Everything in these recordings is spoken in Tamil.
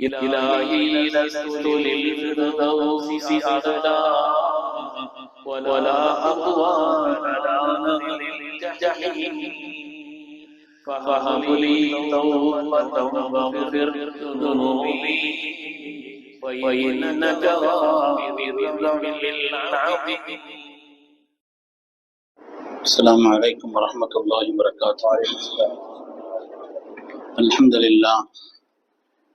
إلهي لست للفردوس أعلى ولا أقوى على نار الجحيم. فهب لي توبة واغفر ذنوبي. وإنك غافر العظيم. السلام عليكم ورحمة الله وبركاته. الحمد لله.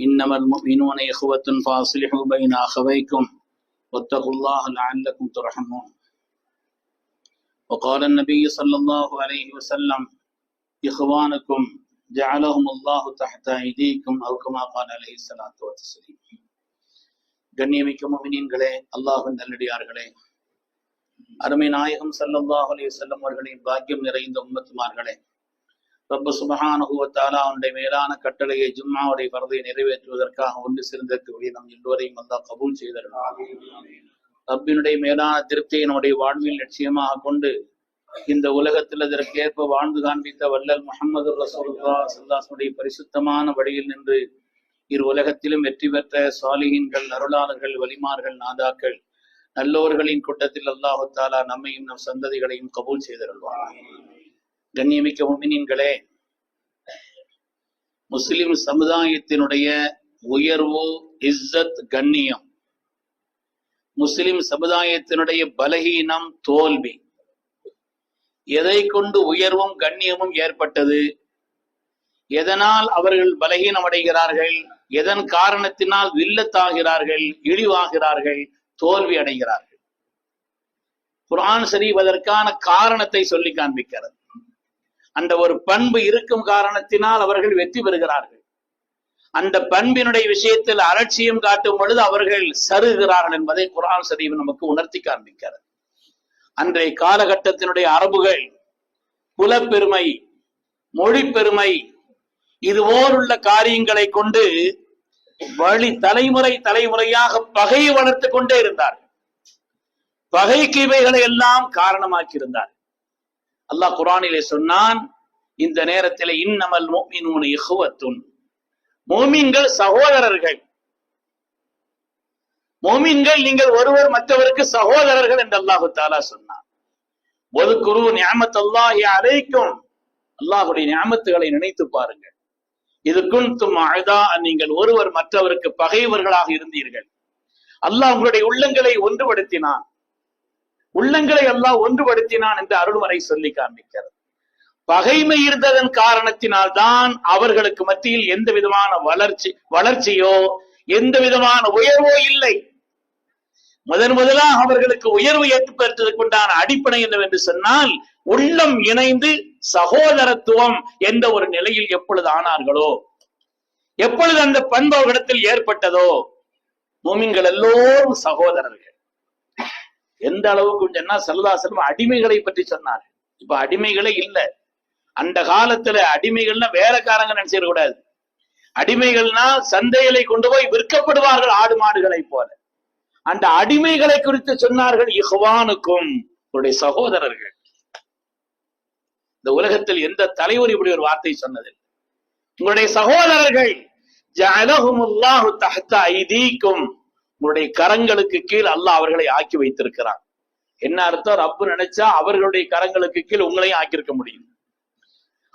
إنما المؤمنون إخوة فأصلحوا بين أخويكم واتقوا الله لعلكم ترحمون وقال النبي صلى الله عليه وسلم إخوانكم جعلهم الله تحت أيديكم أو كما قال عليه الصلاة والسلام கண்ணியமிக்க முமினீன்களே அல்லாஹின் நல்லடியார்களே அருமை நாயகம் ஸல்லல்லாஹு அலைஹி வஸல்லம் அவர்களின் பாக்கியம் நிறைந்த உம்மத்துமார்களே ரப்ப சுபஹானஹு அவனுடைய மேலான கட்டளையை ஜும்மாவுடைய பரதை நிறைவேற்றுவதற்காக ஒன்று சேர்ந்திருக்கக்கூடிய நம் எல்லோரையும் அல்லாஹ் கபூல் செய்தருளாக ரப்பினுடைய மேலான திருப்தியை நம்முடைய வாழ்வில் லட்சியமாக கொண்டு இந்த உலகத்தில் அதற்கேற்ப வாழ்ந்து காண்பித்த வல்லல் முஹம்மது ரசூலுல்லாஹ் ஸல்லல்லாஹுடைய பரிசுத்தமான வழியில் நின்று இரு உலகத்திலும் வெற்றி பெற்ற சாலிகின்கள் அருளாளர்கள் வலிமார்கள் நாதாக்கள் நல்லோர்களின் கூட்டத்தில் அல்லாஹு தாலா நம்மையும் நம் சந்ததிகளையும் கபூல் செய்தருள்வார் கண்ணியமிக்க முமினின்களே முஸ்லிம் சமுதாயத்தினுடைய உயர்வு இஸ்ஸத் கண்ணியம். முஸ்லிம் சமுதாயத்தினுடைய பலகீனம் தோல்வி. எதை கொண்டு உயர்வும் கண்ணியமும் ஏற்பட்டது? எதனால் அவர்கள் பலகீனம் அடைகிறார்கள்? எதன் காரணத்தினால் வில்லத்தாகிறார்கள் இழிவாகிறார்கள் தோல்வி அடைகிறார்கள்? குரான் சரிவதற்கான காரணத்தை சொல்லி காண்பிக்கிறது. அந்த ஒரு பண்பு இருக்கும் காரணத்தினால் அவர்கள் வெற்றி பெறுகிறார்கள். அந்த பண்பினுடைய விஷயத்தில் அலட்சியம் காட்டும் பொழுது அவர்கள் சருகிறார்கள் என்பதை குரான் சரீவ் நமக்கு உணர்த்தி காண்பிக்கிறது. அன்றைய காலகட்டத்தினுடைய அரபுகள் குலப்பெருமை மொழி பெருமை இதுபோலுள்ள காரியங்களை கொண்டு வழி தலைமுறை தலைமுறையாக பகையை வளர்த்து கொண்டே இருந்தார் பகைக்கு இவைகளை எல்லாம் காரணமாக்கி இருந்தார் அல்லாஹ் குரானிலே சொன்னான் இந்த நேரத்தில் இன்னமல் மோமினூன் இஹுவத்துன். மோமீன்கள் சகோதரர்கள். மோமீன்கள் நீங்கள் ஒருவர் மற்றவருக்கு சகோதரர்கள் என்று அல்லாஹு தாலா சொன்னார் ஒரு குரு ஞாமத் அல்லாஹி அழைக்கும் அல்லாஹுடைய ஞாமத்துகளை நினைத்து பாருங்கள். இது குன்தும் அழுதா நீங்கள் ஒருவர் மற்றவருக்கு பகைவர்களாக இருந்தீர்கள். அல்லாஹ் உங்களுடைய உள்ளங்களை ஒன்றுபடுத்தினான். உள்ளங்களை எல்லாம் ஒன்றுபடுத்தினான் என்று அருள்மறை சொல்லி காண்பிக்கிறது. பகைமை இருந்ததன் காரணத்தினால் தான் அவர்களுக்கு மத்தியில் எந்த விதமான வளர்ச்சி வளர்ச்சியோ எந்த விதமான உயர்வோ இல்லை. முதன் முதலாக அவர்களுக்கு உயர்வு ஏற்படுத்துவதற்கு உண்டான அடிப்படை என்னவென்று சொன்னால் உள்ளம் இணைந்து சகோதரத்துவம் என்ற ஒரு நிலையில் எப்பொழுது ஆனார்களோ எப்பொழுது அந்த பண்பு அவர்களிடத்தில் ஏற்பட்டதோ மூமின்கள் எல்லோரும் சகோதரர்கள். எந்த அளவுக்கு சொன்னா செல்லதாசனம் அடிமைகளை பற்றி சொன்னார். இப்ப அடிமைகளே இல்லை. அந்த காலத்துல அடிமைகள்னா வேலைக்காரங்க நினைச்சிட கூடாது. அடிமைகள்னா சந்தைகளை கொண்டு போய் விற்கப்படுவார்கள் ஆடு மாடுகளை போல. அந்த அடிமைகளை குறித்து சொன்னார்கள் இஹ்வானுக்கும் உங்களுடைய சகோதரர்கள். இந்த உலகத்தில் எந்த தலைவர் இப்படி ஒரு வார்த்தை சொன்னது உங்களுடைய சகோதரர்கள் ஜலகுமுல்லாஹு தஹ்த ஐதீக்கும் உங்களுடைய கரங்களுக்கு கீழ் அல்லாஹ் அவர்களை ஆக்கி வைத்திருக்கிறான். என்ன அர்த்தம்? ரப்பு நினைச்சா அவர்களுடைய கரங்களுக்கு கீழ் உங்களையும் ஆக்கியிருக்க முடியும்.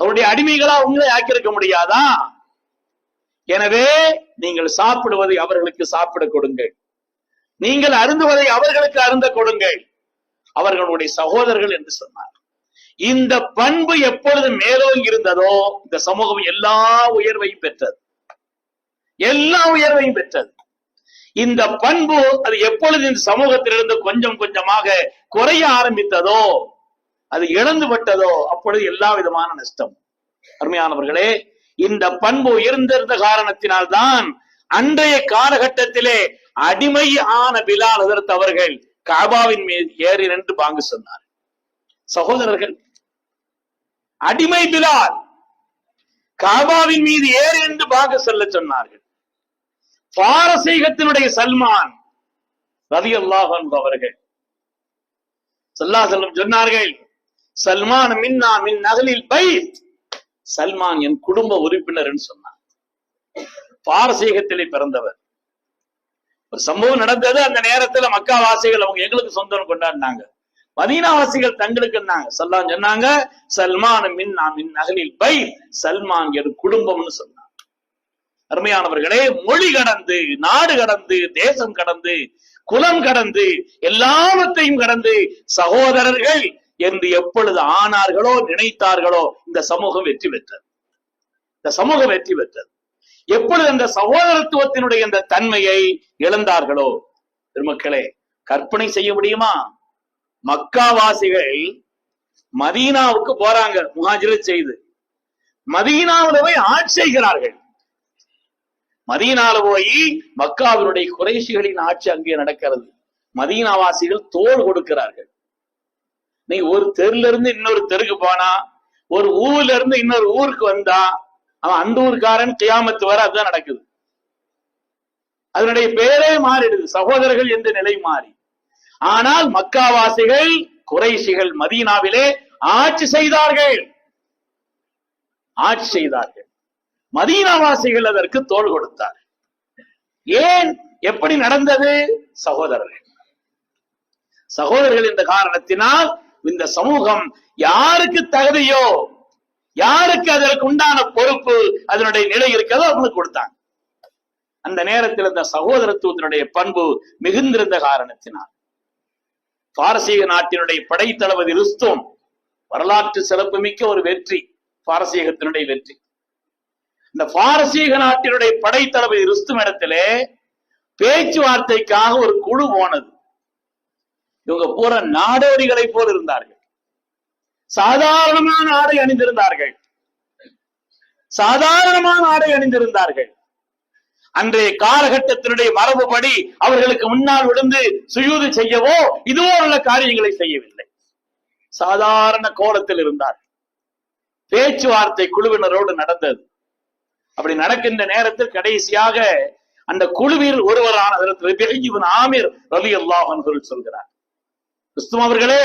அவருடைய அடிமைகளா உங்களை ஆக்கியிருக்க முடியாதா? எனவே நீங்கள் சாப்பிடுவதை அவர்களுக்கு சாப்பிட கொடுங்கள். நீங்கள் அருந்துவதை அவர்களுக்கு அருந்த கொடுங்கள். அவர்களுடைய சகோதரர்கள் என்று சொன்னார். இந்த பண்பு எப்பொழுது மேலோங்கி இருந்ததோ இந்த சமூகம் எல்லா உயர்வையும் பெற்றது. எல்லா உயர்வையும் பெற்றது. இந்த பண்பு அது எப்பொழுது இந்த சமூகத்திலிருந்து கொஞ்சம் கொஞ்சமாக குறைய ஆரம்பித்ததோ அது இழந்து விட்டதோ அப்பொழுது எல்லா விதமான நஷ்டம். அருமையானவர்களே இந்த பண்பு உயர்ந்திருந்த காரணத்தினால்தான் அன்றைய காலகட்டத்திலே அடிமை ஆன பிலால் அதற்கு அவர்கள் காபாவின் மீது ஏறி நின்று பாங்கு சொன்னார் சகோதரர்கள் அடிமை பிலால் காபாவின் மீது ஏறி நின்று பாங்கு சொல்ல சொன்னார்கள். பாரசீகத்தினுடைய சல்மான் ரதி அல்லாஹ் அவர்கள். சல்லா செல்லம் சொன்னார்கள் சல்மான் மின்னா மின் நகலில் பை சல்மான் என் குடும்ப உறுப்பினர் சொன்னார். பாரசீகத்திலே பிறந்தவர். ஒரு சம்பவம் நடந்தது அந்த நேரத்துல மக்கா வாசிகள் அவங்க எங்களுக்கு சொந்தம் கொண்டாடினாங்க. மதீனாவாசிகள் தங்களுக்குன்னாங்க சல்லான் சொன்னாங்க சல்மான் மின்னா மின் நகலில் பை சல்மான் என் குடும்பம்னு சொன்னாங்க அருமையானவர்களே மொழி கடந்து நாடு கடந்து தேசம் கடந்து குலம் கடந்து எல்லாவற்றையும் கடந்து சகோதரர்கள் என்று எப்பொழுது ஆனார்களோ நினைத்தார்களோ இந்த சமூகம் வெற்றி பெற்றது. இந்த சமூகம் வெற்றி பெற்றது. எப்பொழுது அந்த சகோதரத்துவத்தினுடைய அந்த தன்மையை இழந்தார்களோ பெருமக்களே கற்பனை செய்ய முடியுமா? மக்காவாசிகள் மதீனாவுக்கு போறாங்க முகாஜிர செய்து. மதீனாவுடவை போய் ஆட்சி செய்கிறார்கள். மதீனால போய் மக்காவினுடைய குறைசிகளின் ஆட்சி அங்கே நடக்கிறது. மதீனாவாசிகள் தோல் கொடுக்கிறார்கள். நீ ஒரு தெருல இருந்து இன்னொரு தெருக்கு போனா ஒரு ஊர்ல இருந்து இன்னொரு ஊருக்கு வந்தா அவன் அந்த ஊர்க்காரன் கியாமத்து வர அதுதான் நடக்குது. அதனுடைய பேரே மாறிடுது சகோதரர்கள் என்ற நிலை மாறி. ஆனால் மக்காவாசிகள் குறைசிகள் மதீனாவிலே ஆட்சி செய்தார்கள். ஆட்சி செய்தார்கள். மதீனாவாசிகள் அதற்கு தோல் கொடுத்தார். ஏன்? எப்படி நடந்தது? சகோதரர்கள். சகோதரர்கள் இந்த காரணத்தினால் இந்த சமூகம் யாருக்கு தகுதியோ யாருக்கு அதற்கு உண்டான பொறுப்பு அதனுடைய நிலை இருக்கிறதோ அவங்களுக்கு கொடுத்தாங்க. அந்த நேரத்தில் இந்த சகோதரத்துவத்தினுடைய பண்பு மிகுந்திருந்த காரணத்தினால். பாரசீக நாட்டினுடைய படைத்தளபதி ருஸ்தோம் வரலாற்று சிறப்புமிக்க ஒரு வெற்றி பாரசீகத்தினுடைய வெற்றி. இந்த பாரசீக நாட்டினுடைய படைத்தளபதி ருஸ்தும் இடத்திலே பேச்சுவார்த்தைக்காக ஒரு குழு போனது. இவங்க பூரா நாடோடிகளை போல் இருந்தார்கள். சாதாரணமான ஆடை அணிந்திருந்தார்கள். சாதாரணமான ஆடை அணிந்திருந்தார்கள். அன்றைய காலகட்டத்தினுடைய மரபுபடி அவர்களுக்கு முன்னால் விழுந்து சுயூது செய்யவோ இதுவோ உள்ள காரியங்களை செய்யவில்லை. சாதாரண கோலத்தில் இருந்தார் பேச்சுவார்த்தை குழுவினரோடு நடந்தது. அப்படி நடக்கின்ற நேரத்தில் கடைசியாக அந்த குழுவில் ஒருவரான ஆமீர் ரவி அல்லாஹன் சொல்கிறார். கிறிஸ்துவ அவர்களே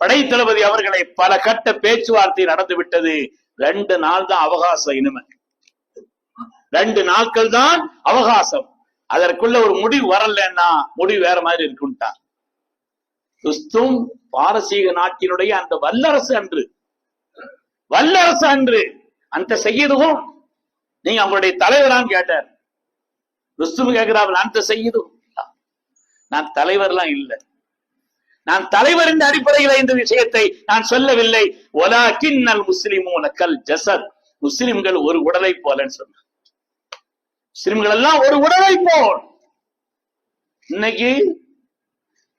படைத்தளபதி அவர்களை பல கட்ட பேச்சுவார்த்தை நடந்து விட்டது ரெண்டு நாள் தான் அவகாசம் இனிமே. ரெண்டு நாட்கள் தான் அவகாசம். அதற்குள்ள ஒரு முடிவு வரலன்னா முடிவு வேற மாதிரி இருக்குன்ட்டான் கிறிஸ்தும் பாரசீக நாட்டினுடைய அந்த வல்லரசு அன்று. வல்லரசு அன்று. அந்த செய்யதுவும் நீங்க அவங்களுடைய தலைவரான்னு கேட்டார். கிறிஸ்துவ கேட்கிறார்கள் அந்த செய்யுது. நான் தலைவர்லாம் இல்லை. நான் தலைவர் என்ற அடிப்படையில் இந்த விஷயத்தை நான் சொல்லவில்லை. ஒலா கிண்ணல் முஸ்லிமூன கல் ஜசத் முஸ்லிம்கள் ஒரு உடலை போலன்னு சொன்ன முஸ்லிம்கள் எல்லாம் ஒரு உடலை போல். இன்னைக்கு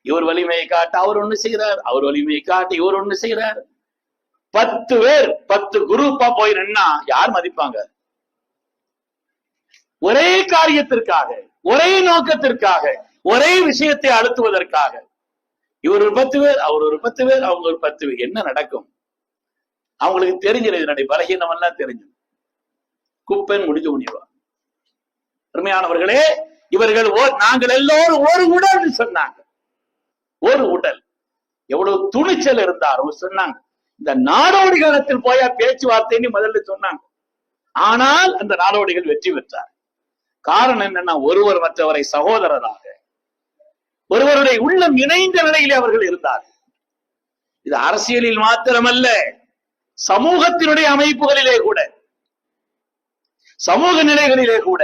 இவர் வலிமையை காட்ட அவர் ஒண்ணு செய்கிறார் அவர் வலிமையை காட்ட இவர் ஒண்ணு செய்கிறார் பத்து பேர் பத்து குரூப்பா போய் நின்னா யார் மதிப்பாங்க? ஒரே காரியத்திற்காக ஒரே நோக்கத்திற்காக ஒரே விஷயத்தை அழுத்துவதற்காக. இவர் ஒரு பத்து பேர் அவர் ஒரு பத்து பேர் அவங்க ஒரு பத்து பேர். என்ன நடக்கும்? அவங்களுக்கு தெரிஞ்சிடும் இதனுடைய பலகீனம் எல்லாம் தெரிஞ்சிடும் குப்பைன்னு முடிஞ்சு முடிவா அருமையானவர்களே இவர்கள் ஓ- நாங்கள் எல்லோரும் ஒரு உடல் சொன்னாங்க. ஒரு உடல். எவ்வளவு துணிச்சல் இருந்தாரோ சொன்னாங்க. இந்த நாடோடி காலத்தில் போயா பேச்சுவார்த்தைன்னு முதல்ல சொன்னாங்க. ஆனால் அந்த நாடோடிகள் வெற்றி பெற்றார் காரணம் என்னன்னா ஒருவர் மற்றவரை சகோதரராக ஒருவருடைய உள்ளம் இணைந்த நிலையிலே அவர்கள் இருந்தார்கள் இது அரசியலில் மாத்திரமல்ல சமூகத்தினுடைய அமைப்புகளிலே கூட சமூக நிலைகளிலே கூட.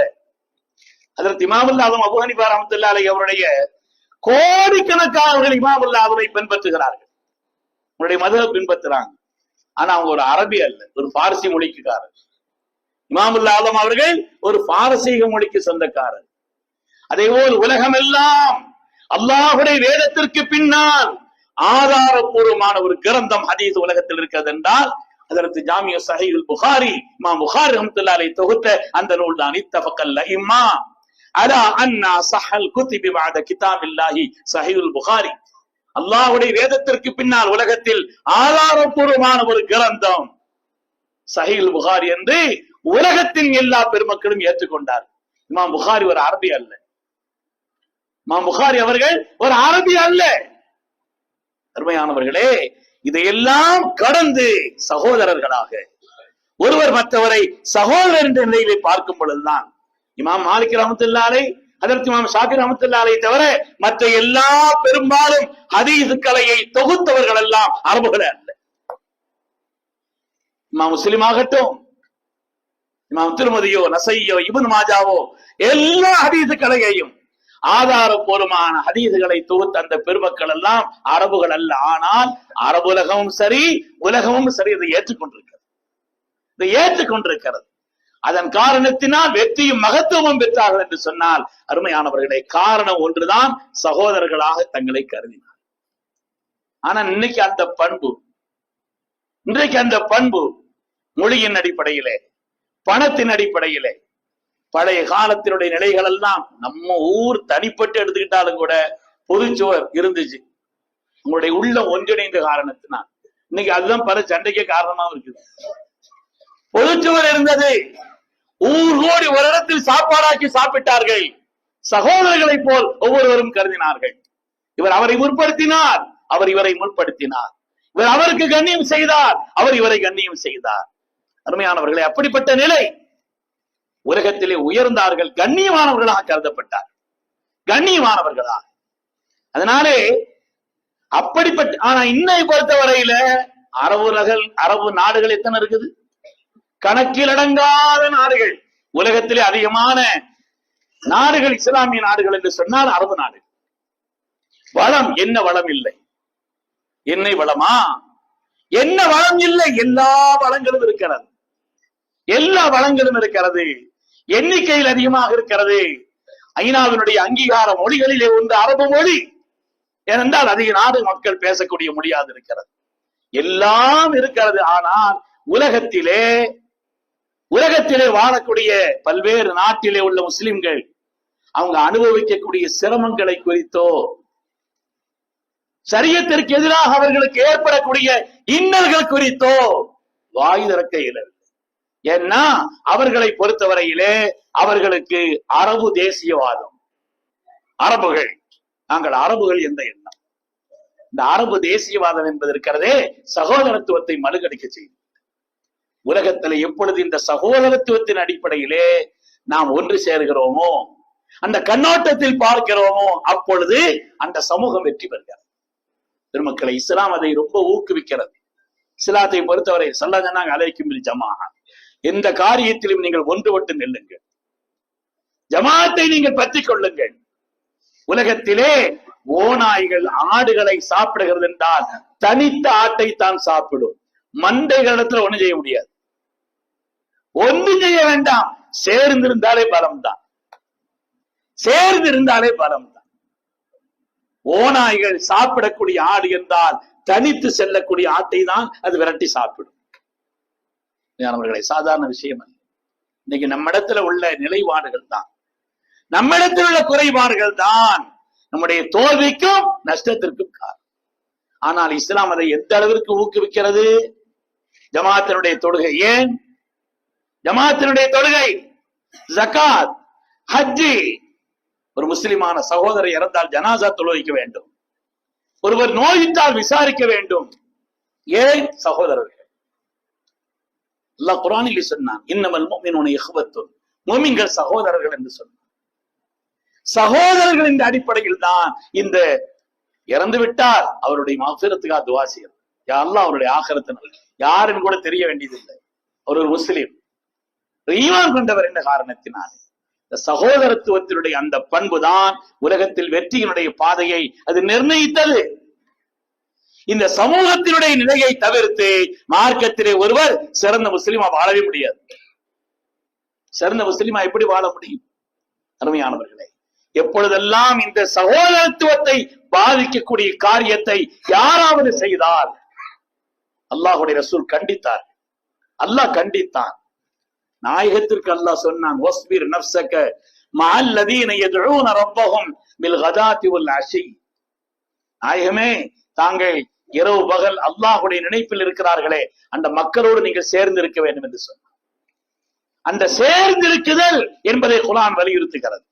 அதற்கு இமாமுல்லாதம் ஆதம் அபு அவருடைய கோடிக்கணக்கான அவர்கள் இமாமுல்லாதமை பின்பற்றுகிறார்கள். உங்களுடைய மதுரை பின்பற்றுறாங்க. ஆனா அவங்க ஒரு அரபி அல்ல ஒரு பாரசி மொழிக்குக்காரர். இமாமுல்லா ஆலம் அவர்கள் ஒரு பாரசீக மொழிக்கு சொந்தக்காரர். அதே போல் உலகமெல்லாம் அல்லாஹுடைய வேதத்திற்கு பின்னால் ஆதாரபூர்வமான ஒரு கிரந்தம் ஹதீஸ் உலகத்தில் இருக்கிறது என்றால் அதற்கு ஜாமிய சஹீல் புகாரி மா புகாரி ரஹ்மத்துல்லாஹி தொகுத்த அந்த நூல் தான் இத்தஃபக்கல் இம்மா. அலா அன்னா சஹல் குத்திபி வாத கிதாபில்லாஹி சஹீல் புகாரி. அல்லாஹுடைய வேதத்திற்கு பின்னால் உலகத்தில் ஆதாரப்பூர்வமான ஒரு கிரந்தம் சஹீல் புகாரி என்று உலகத்தின் எல்லா பெருமக்களும் ஏற்றுக்கொண்டார். இமாம் புகாரி ஒரு அரபி அல்ல. இமாம் புகாரி அவர்கள் ஒரு அரபி அல்ல. அருமையானவர்களே இதையெல்லாம் கடந்து சகோதரர்களாக ஒருவர் மற்றவரை சகோதரர் என்ற நிலையிலே பார்க்கும் பொழுதுதான் இமாம் மாலிக் ரமத்துல்லாலை அதற்கு இமாம் ஷாஃபி ரமத்துல்லாலை தவிர மற்ற எல்லா பெரும்பாலும் ஹதீஸ் கலையை தொகுத்தவர்கள் எல்லாம் அரபுகள் அல்ல. இமாம் முஸ்லிம் ஆகட்டும் இமாம் திருமதியோ நசையோ இபன் மாஜாவோ எல்லா ஹதீஸ் கலையையும் ஆதாரபூர்வமான ஹதீதுகளை தொகுத்த அந்த பெருமக்கள் எல்லாம் அரபுகள் அல்ல. ஆனால் அரபுலகமும் சரி உலகமும் சரி இதை ஏற்றுக்கொண்டிருக்கிறது. இதை ஏற்றுக்கொண்டிருக்கிறது. அதன் காரணத்தினால் வெற்றியும் மகத்துவமும் பெற்றார்கள் என்று சொன்னால் அருமையானவர்களே காரணம் ஒன்றுதான் சகோதரர்களாக தங்களை கருதினார் ஆனா இன்னைக்கு அந்த பண்பு இன்றைக்கு அந்த பண்பு மொழியின் அடிப்படையிலே பணத்தின் அடிப்படையிலே. பழைய காலத்தினுடைய நிலைகள் எல்லாம் நம்ம ஊர் தனிப்பட்டு எடுத்துக்கிட்டாலும் கூட பொதுச்சுவர் இருந்துச்சு. உங்களுடைய உள்ள ஒன்றிணைந்த காரணத்தினால். இன்னைக்கு அதுதான் பல சண்டைக்கு காரணமா இருக்குது. பொதுச்சுவர் இருந்தது. ஊர் கோடி ஒரு இடத்தில் சாப்பாடாக்கி சாப்பிட்டார்கள். சகோதரர்களைப் போல் ஒவ்வொருவரும் கருதினார்கள். இவர் அவரை முற்படுத்தினார். அவர் இவரை முற்படுத்தினார். இவர் அவருக்கு கண்ணியம் செய்தார். அவர் இவரை கண்ணியம் செய்தார். அருமையானவர்களே அப்படிப்பட்ட நிலை உலகத்திலே உயர்ந்தார்கள் கண்ணியமானவர்களாக கருதப்பட்டார். கண்ணியமானவர்களா அதனாலே அப்படிப்பட்ட ஆனா இன்னை பொறுத்தவரையில அரபுலகள் அரபு நாடுகள் எத்தனை இருக்குது? கணக்கில் அடங்காத நாடுகள். உலகத்திலே அதிகமான நாடுகள் இஸ்லாமிய நாடுகள் என்று சொன்னால் அரபு நாடு. வளம் என்ன வளம் இல்லை? என்னை வளமா? என்ன வளம் இல்லை? எல்லா வளங்களும் இருக்கிறது. எல்லா வளங்களும் இருக்கிறது. எண்ணிக்கையில் அதிகமாக இருக்கிறது. ஐநாவினுடைய அங்கீகார மொழிகளிலே ஒன்று அரபு மொழி. ஏனென்றால் அதிக நாடு மக்கள் பேசக்கூடிய மொழியாக இருக்கிறது. எல்லாம் இருக்கிறது. ஆனால் உலகத்திலே உலகத்திலே வாழக்கூடிய பல்வேறு நாட்டிலே உள்ள முஸ்லிம்கள் அவங்க அனுபவிக்கக்கூடிய சிரமங்களை குறித்தோ சரியத்திற்கு எதிராக அவர்களுக்கு ஏற்படக்கூடிய இன்னல்கள் குறித்தோ வாய் திறக்க இயலவில்லை. ஏன்னா அவர்களை பொறுத்தவரையிலே அவர்களுக்கு அரபு தேசியவாதம். அரபுகள். நாங்கள் அரபுகள் எந்த எண்ணம். இந்த அரபு தேசியவாதம் என்பது இருக்கிறதே சகோதரத்துவத்தை மழுகடிக்க செய்யும். உலகத்துல எப்பொழுது இந்த சகோதரத்துவத்தின் அடிப்படையிலே நாம் ஒன்று சேர்கிறோமோ அந்த கண்ணோட்டத்தில் பார்க்கிறோமோ அப்பொழுது அந்த சமூகம் வெற்றி பெறுகிறது. பெருமக்களை இஸ்லாம் அதை ரொம்ப ஊக்குவிக்கிறது. இஸ்லாத்தை பொறுத்தவரை சொல்ல சொன்னாங்க அலைக்கும் ஜமா எந்த காரியத்திலும் நீங்கள் ஒன்றுபட்டு நெல்லுங்கள். ஜமாத்தை நீங்கள் பற்றி கொள்ளுங்கள். உலகத்திலே ஓநாய்கள் ஆடுகளை சாப்பிடுகிறது என்றால் தனித்த ஆட்டை தான் சாப்பிடும். மண்டைகளிடத்துல ஒண்ணு செய்ய முடியாது. ஒன்று செய்ய வேண்டாம். சேர்ந்திருந்தாலே பலம் தான் சேர்ந்திருந்தாலே பலம் தான் ஓநாய்கள் சாப்பிடக்கூடிய ஆடு என்றால் தனித்து செல்லக்கூடிய ஆட்டை தான் அது விரட்டி சாப்பிடும். அவர்களை சாதாரண விஷயம் அல்ல. இன்னைக்கு நம்மிடத்துல உள்ள நிலைப்பாடுகள் தான். நம்மிடத்தில் உள்ள குறைபாடுகள் தான் நம்முடைய தோல்விக்கும் நஷ்டத்திற்கும் காரணம். ஆனால் இஸ்லாம் அதை எந்த அளவிற்கு ஊக்குவிக்கிறது? ஜமாத்தினுடைய தொழுகை ஏன்? ஜமாத்தினுடைய தொழுகை ஜக்காத் ஹஜ்ஜி. ஒரு முஸ்லிமான சகோதரர் இறந்தால் ஜனாசா தொழுவிக்க வேண்டும். ஒருவர் நோயிட்டால் விசாரிக்க வேண்டும். ஏன் சகோதரர்கள் அல்லாஹ் குரானில் சொன்னான் இன்னமல் முஃமினூன இஹ்வத்துன். மோமின்கள் சகோதரர்கள் என்று சொன்னான். சகோதரர்கள் இந்த அடிப்படையில் தான் இந்த இறந்து விட்டார். அவருடைய மகசிரத்துக்காக துவா செய்யறது யாரெல்லாம் அவருடைய ஆகரத்தினர் யாருன்னு கூட தெரிய வேண்டியதில்லை. அவர் ஒரு முஸ்லீம். ஈமான் கொண்டவர் என்ற காரணத்தினால்? இந்த சகோதரத்துவத்தினுடைய அந்த பண்பு தான் உலகத்தில் வெற்றியினுடைய பாதையை அது நிர்ணயித்தது. இந்த சமூகத்தினுடைய நிலையை தவிர்த்து மார்க்கத்திலே ஒருவர் சிறந்த முஸ்லிமா வாழவே முடியாது. சிறந்த முஸ்லீமா எப்படி வாழ முடியும்? அருமையானவர்களே எப்பொழுதெல்லாம் இந்த சகோதரத்துவத்தை பாதிக்கக்கூடிய காரியத்தை யாராவது செய்தால் அல்லாஹுடைய ரசூல் கண்டித்தார். அல்லாஹ் கண்டித்தான். நாயகத்திற்கு அல்லாஹ் சொன்னான் ஒஸ்பீர் நப்சக்க மல்லதீன எதுவும் ரப்பகும் பில் உல் அஷி. நாயகமே தாங்கள் இரவு பகல் அல்லாஹுடைய நினைப்பில் இருக்கிறார்களே அந்த மக்களோடு நீங்கள் சேர்ந்து இருக்க வேண்டும் என்று சொன்னார். அந்த சேர்ந்திருக்குதல் என்பதை குலான் வலியுறுத்துகிறது.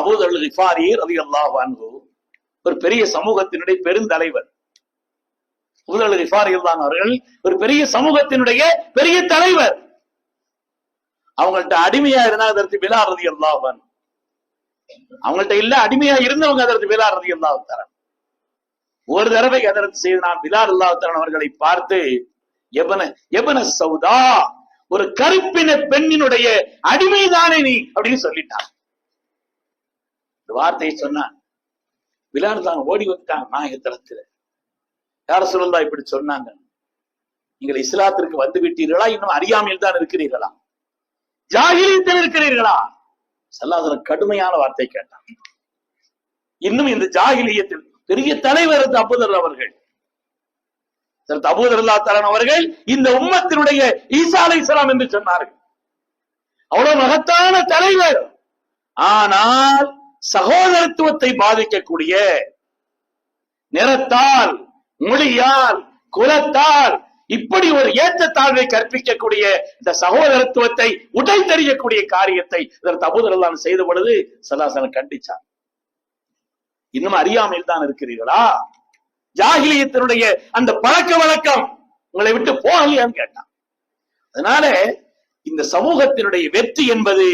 அபூதல் ரிஃபாரி ரவி அல்லாஹ் அன்பு ஒரு பெரிய சமூகத்தினுடைய பெருந்தலைவர். அபூதல் ரிஃபாரி அவர்கள் ஒரு பெரிய சமூகத்தினுடைய பெரிய தலைவர். அவங்கள்ட்ட அடிமையா இருந்தா அதற்கு விழா ரதி அல்லாஹன் அவங்கள்ட்ட இல்ல அடிமையா இருந்தவங்க அதற்கு விழா ரதி அல்லாஹ் தரன் ஒரு தடவை அதற்கு செய்து நான் பிலால் அல்லாத்தன் அவர்களை பார்த்து எவன எவன சௌதா ஒரு கருப்பின பெண்ணினுடைய அடிமைதானே நீ அப்படின்னு சொல்லிட்டான். இந்த வார்த்தையை சொன்னான். பிலால் தான் ஓடி வந்துட்டாங்க நாயகத்தலத்துல யார சொல்லா இப்படி சொன்னாங்க. நீங்கள் இஸ்லாத்திற்கு வந்து விட்டீர்களா? இன்னும் அறியாமையில் தான் இருக்கிறீர்களா? ஜாகிரியத்தில் இருக்கிறீர்களா? சல்லாதன கடுமையான வார்த்தை கேட்டான். இன்னும் இந்த ஜாகிலியத்தில் பெரிய தலைவர் அபுதர் அவர்கள். அபூதர் அல்லா தலான் அவர்கள் இந்த உம்மத்தினுடைய ஈசா அலை என்று சொன்னார்கள். அவ்வளவு மகத்தான தலைவர். ஆனால் சகோதரத்துவத்தை பாதிக்கக்கூடிய நிறத்தால் மொழியால் குலத்தால் இப்படி ஒரு ஏற்றத்தாழ்வை கற்பிக்கக்கூடிய இந்த சகோதரத்துவத்தை உடல் தெரியக்கூடிய காரியத்தை இதற்கு அபுதரெல்லாம் செய்த பொழுது சதாசனம் கண்டிச்சார் இன்னும் அறியாமையில் தான் இருக்கிறீர்களா? ஜாகிலியத்தினுடைய அந்த பழக்க வழக்கம் உங்களை விட்டு போகலையான்னு கேட்டான். அதனால இந்த சமூகத்தினுடைய வெற்றி என்பது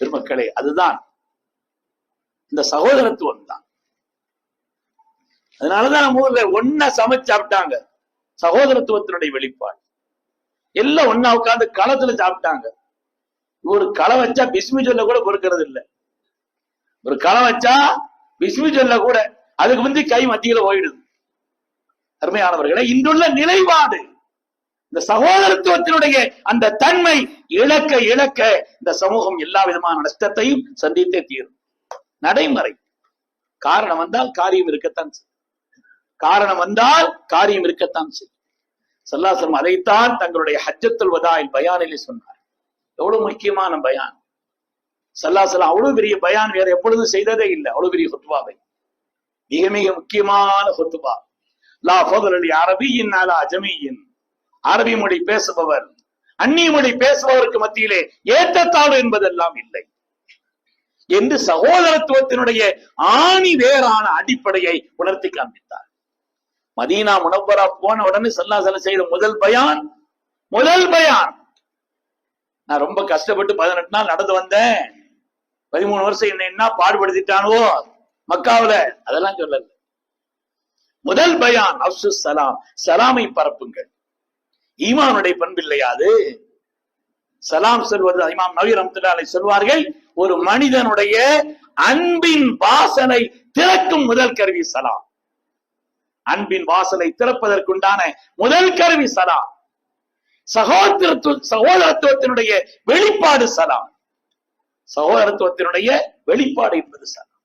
பெருமக்களே அதுதான். இந்த சகோதரத்துவம் தான். அதனாலதான் நம்ம ஊர்ல ஒன்னா சமைச்சு சாப்பிட்டாங்க. சகோதரத்துவத்தினுடைய வெளிப்பாடு. எல்லாம் ஒன்னா உட்கார்ந்து களத்துல சாப்பிட்டாங்க. ஒரு களை வச்சா பிஸ்மி சொல்ல கூட பொறுக்கிறது இல்ல. ஒரு களை வச்சா பிஸ்மி சொல்ல கூட அதுக்கு முந்தி கை மத்தியில போயிடுது. அருமையானவர்களை இன்றுள்ள நிலைப்பாடு இந்த சகோதரத்துவத்தினுடைய அந்த தன்மை இழக்க இழக்க இந்த சமூகம் எல்லா விதமான நஷ்டத்தையும் சந்தித்தே தீரும். நடைமுறை. காரணம் வந்தால் காரியம் இருக்கத்தான் செய்யும். காரணம் வந்தால் காரியம் இருக்கத்தான் செய்யும். சல்லாசலம் அதைத்தான் தங்களுடைய ஹஜ்ஜத்துல் வதாயில் பயானிலே சொன்னார். எவ்வளவு முக்கியமான பயான். சல்லாசலாம் அவ்வளவு பெரிய பயான் வேற எப்பொழுதும் செய்ததே இல்லை. அவ்வளவு பெரிய ஹொத்துவாவை மிக மிக முக்கியமான ஹொத்துவா லா ஃபோதலி அரபியின் அலா அஜமியின் அரபி மொழி பேசுபவர். அந்நிய மொழி பேசுபவருக்கு மத்தியிலே ஏற்றத்தாழ்வு என்பதெல்லாம் இல்லை. என்று சகோதரத்துவத்தினுடைய ஆணி வேறான அடிப்படையை உணர்த்தி காண்பித்தார். மதீனா முனவரா போன உடனே சல்லாசல செய்த முதல் பயான் முதல் பயான். நான் ரொம்ப கஷ்டப்பட்டு பதினெட்டு நாள் நடந்து வந்தேன். பதிமூணு வருஷம் என்ன என்ன பாடுபடுத்திட்டானோ? மக்காவில. அதெல்லாம் சொல்லல. முதல் பயான் அப்சு சலாம். சலாமை பரப்புங்கள். ஈமானுடைய பண்பில்லையா அது? சலாம் சொல்வது இமாம் நவீ ரம்துல்லாலை சொல்வார்கள் ஒரு மனிதனுடைய அன்பின் வாசலை திறக்கும் முதல் கருவி சலாம். அன்பின் வாசலை திறப்பதற்குண்டான முதல் கருவி சலாம். சகோதரத்துவ சகோதரத்துவத்தினுடைய வெளிப்பாடு சலாம். சகோதரத்துவத்தினுடைய வெளிப்பாடு என்பது சலாம்.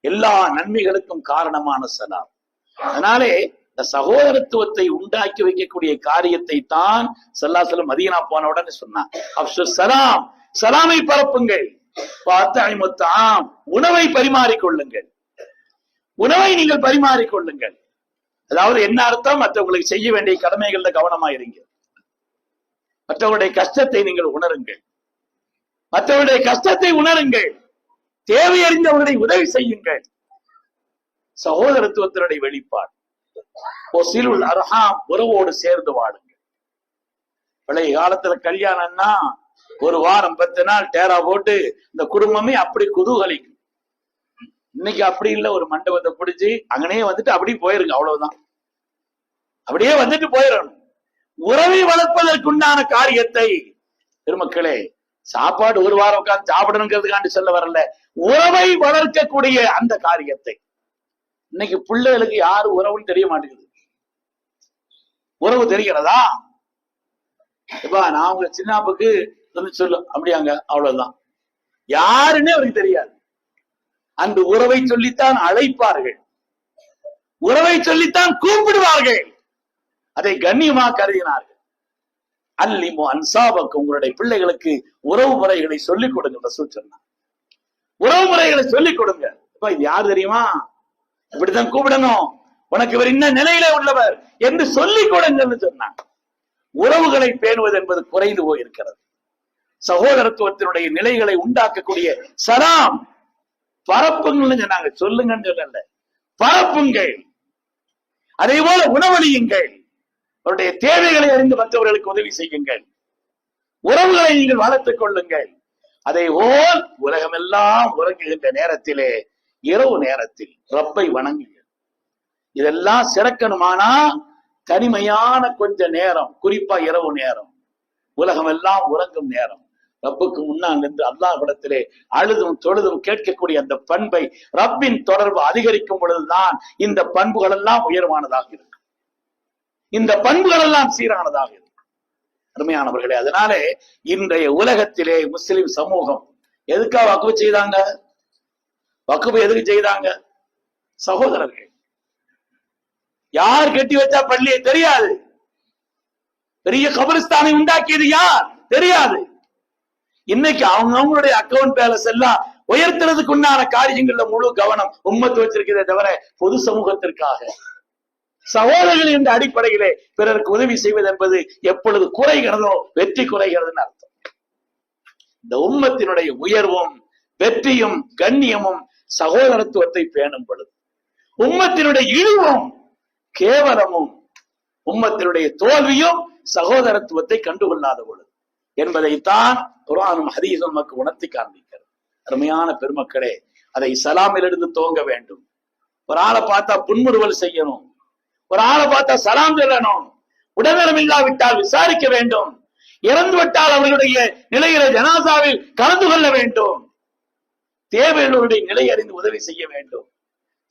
எல்லா நன்மைகளுக்கும் காரணமான சலாம். அதனாலே இந்த சகோதரத்துவத்தை உண்டாக்கி வைக்கக்கூடிய காரியத்தை தான் சல்லாசலம் மதியனா போன உடனே சொன்னான். அப்சு சலாம் சலாமை பரப்புங்கள். பார்த்தாம் உணவை பரிமாறிக்கொள்ளுங்கள். உணவை நீங்கள் பரிமாறிக்கொள்ளுங்கள். அதாவது என்ன அர்த்தம்? மற்றவங்களுக்கு செய்ய வேண்டிய கடமைகள்ல கவனமா இருங்க மற்றவருடைய கஷ்டத்தை நீங்கள் உணருங்கள். மற்றவருடைய கஷ்டத்தை உணருங்கள். தேவை அறிந்தவர்களை உதவி செய்யுங்கள். சகோதரத்துவத்தினுடைய வெளிப்பாடு. ஒசிலுள் அர்ஹாம் உறவோடு சேர்ந்து வாடுங்கள் பழைய காலத்துல கல்யாணம்னா ஒரு வாரம் பத்து நாள் டேரா போட்டு இந்த குடும்பமே அப்படி குதூகலிக்கும். இன்னைக்கு அப்படி இல்ல ஒரு மண்டபத்தை பிடிச்சி அங்கனே வந்துட்டு அப்படியே போயிருங்க அவ்வளவுதான். அப்படியே வந்துட்டு போயிடணும். உறவை வளர்ப்பதற்குண்டான காரியத்தை பெருமக்களே சாப்பாடு ஒரு வாரம் உட்கார்ந்து சாப்பிடணுங்கிறதுக்காண்டி சொல்ல வரல. உறவை வளர்க்கக்கூடிய அந்த காரியத்தை. இன்னைக்கு பிள்ளைகளுக்கு யாரு உறவுன்னு தெரிய மாட்டேங்குது. உறவு தெரிகிறதா? இப்ப நான் உங்க சின்னாப்புக்கு வந்து சொல்லு. அப்படியாங்க அவ்வளவுதான். யாருன்னே அவருக்கு தெரியாது. அந்த உறவை சொல்லித்தான் அழைப்பார்கள். உறவை சொல்லித்தான் கூப்பிடுவார்கள். அதை கண்ணியமா கருதினார்கள். அல்லிமு அன்சாபக்கு உங்களுடைய பிள்ளைகளுக்கு உறவு முறைகளை சொல்லிக் கொடுங்க ரசூல் சொன்னார் உறவு முறைகளை சொல்லிக் கொடுங்க. இப்ப இது யார் தெரியுமா? இப்படிதான் கூப்பிடணும். உனக்கு இவர் இன்ன நிலையில உள்ளவர் என்று சொல்லிக் கொடுங்கன்னு சொன்னாங்க. உறவுகளை பேணுவது என்பது குறைந்து போயிருக்கிறது. சகோதரத்துவத்தினுடைய நிலைகளை உண்டாக்கக்கூடிய சலாம் பரப்புங்கள்னு சொன்னாங்க. சொல்லுங்கன்னு சொல்லல. பரப்புங்கள். அதே போல உணவளியுங்கள். அவருடைய தேவைகளை அறிந்து மற்றவர்களுக்கு உதவி செய்யுங்கள். உறவுகளை நீங்கள் வளர்த்துக் கொள்ளுங்கள். அதை போல் உலகமெல்லாம் உறங்குகின்ற நேரத்திலே இரவு நேரத்தில் ரப்பை வணங்குங்கள். இதெல்லாம் சிறக்கணுமானா தனிமையான கொஞ்ச நேரம் குறிப்பா இரவு நேரம். உலகம் எல்லாம் உறங்கும் நேரம். ரப்புக்கு முன்னால் நின்று அல்லாஹ்விடத்திலே அழுதும் தொழுதும் கேட்கக்கூடிய அந்த பண்பை ரப்பின் தொடர்பு அதிகரிக்கும் பொழுதுதான் இந்த பண்புகள் எல்லாம் உயர்வானதாக இருக்கும். இந்த பண்புகள் எல்லாம் சீரானதாக இருக்கும் அருமையானவர்களே அதனாலே இன்றைய உலகத்திலே முஸ்லிம் சமூகம் எதுக்காக வக்குவு செய்தாங்க? வக்குவு எதுக்கு செய்தாங்க? சகோதரர்கள். யார் கட்டி வச்சா பள்ளியை தெரியாது? பெரிய கபரிஸ்தானை உண்டாக்கியது யார்? தெரியாது. இன்னைக்கு அவங்க அவங்களுடைய அக்கௌண்ட் பேலன்ஸ் எல்லாம் உயர்த்துறதுக்கு உண்டான காரியங்கள்ல முழு கவனம் உம்மத்து வச்சிருக்கிறதே தவிர பொது சமூகத்திற்காக. சகோதரர்கள் என்ற அடிப்படையிலே பிறருக்கு உதவி செய்வது என்பது எப்பொழுது குறைகிறதோ வெற்றி குறைகிறதுன்னு அர்த்தம். இந்த உம்மத்தினுடைய உயர்வும் வெற்றியும் கண்ணியமும் சகோதரத்துவத்தை பேணும் பொழுது உம்மத்தினுடைய இழிவும் கேவலமும் உம்மத்தினுடைய தோல்வியும் சகோதரத்துவத்தை கண்டுகொள்ளாத பொழுது என்பதைத்தான் குரானும் ஹதீஸும் நமக்கு உணர்த்தி காண்பிக்கிறது. அருமையான பெருமக்களே அதை சலாமிலிருந்து துவங்க வேண்டும். ஒரு ஆளை பார்த்தா புன்முறுவல் செய்யணும். ஒரு ஆளை பார்த்தா சலாம் சொல்லணும். உடல்நலம் இல்லாவிட்டால் விசாரிக்க வேண்டும். இறந்து விட்டால் அவர்களுடைய நிலையில ஜனாசாவில் கலந்து கொள்ள வேண்டும். தேவையுள்ளவருடைய நிலை அறிந்து உதவி செய்ய வேண்டும்.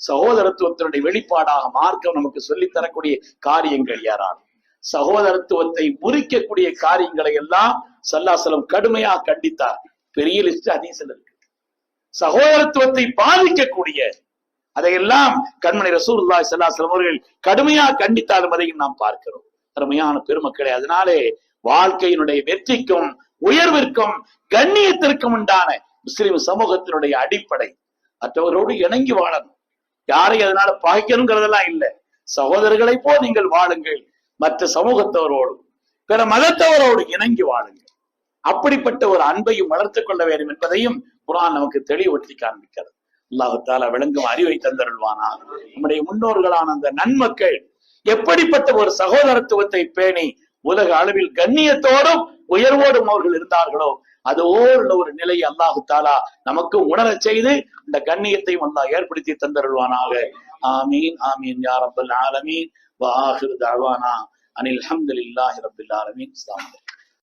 சகோதரத்துவத்தினுடைய வெளிப்பாடாக மார்க்கம் நமக்கு சொல்லித்தரக்கூடிய காரியங்கள் யாரால்? சகோதரத்துவத்தை முறிக்கக்கூடிய காரியங்களை எல்லாம் சல்லாசலம் கடுமையாக கண்டித்தார். பெரிய லிஸ்ட் அதீசல் இருக்கு. சகோதரத்துவத்தை பாதிக்கக்கூடிய அதையெல்லாம் கண்மணி ரசூல்லா ஸல்லல்லாஹு அவர்கள் கடுமையா கண்டித்தாலும் அதையும் நாம் பார்க்கிறோம். அருமையான பெருமக்களே அதனாலே வாழ்க்கையினுடைய வெற்றிக்கும் உயர்விற்கும் கண்ணியத்திற்கும் உண்டான முஸ்லிம் சமூகத்தினுடைய அடிப்படை. மற்றவரோடு இணங்கி வாழணும். யாரை அதனால பகைக்கணுங்கிறதெல்லாம் இல்லை. சகோதரர்களை போல் நீங்கள் வாழுங்கள். மற்ற சமூகத்தவரோடு பிற மதத்தவரோடு இணங்கி வாழுங்கள். அப்படிப்பட்ட ஒரு அன்பையும் வளர்த்துக் கொள்ள வேண்டும் என்பதையும் குரான் நமக்கு தெளிவுபடுத்தி காண்பிக்கிறது. அல்லாஹால விளங்கும் அறிவை தந்தருள்வானா? நம்முடைய முன்னோர்களான அந்த நன்மக்கள் எப்படிப்பட்ட ஒரு சகோதரத்துவத்தை பேணி உலக அளவில் கண்ணியத்தோடும் உயர்வோடும் அவர்கள் இருந்தார்களோ அதோடு ஒரு நிலை அல்லாஹு தாலா நமக்கு உணரச் செய்து இந்த கண்ணியத்தையும் அல்லாஹ் ஏற்படுத்தி தந்தருள்வானாக. ஆமீன் ஆமீன் யார் ரப்பல் ஆலமீன். வாஹிர் தாழ்வானா அனில் ஹம்துலில்லாஹி ரப்பில் ஆலமீன். அஸ்ஸலாமு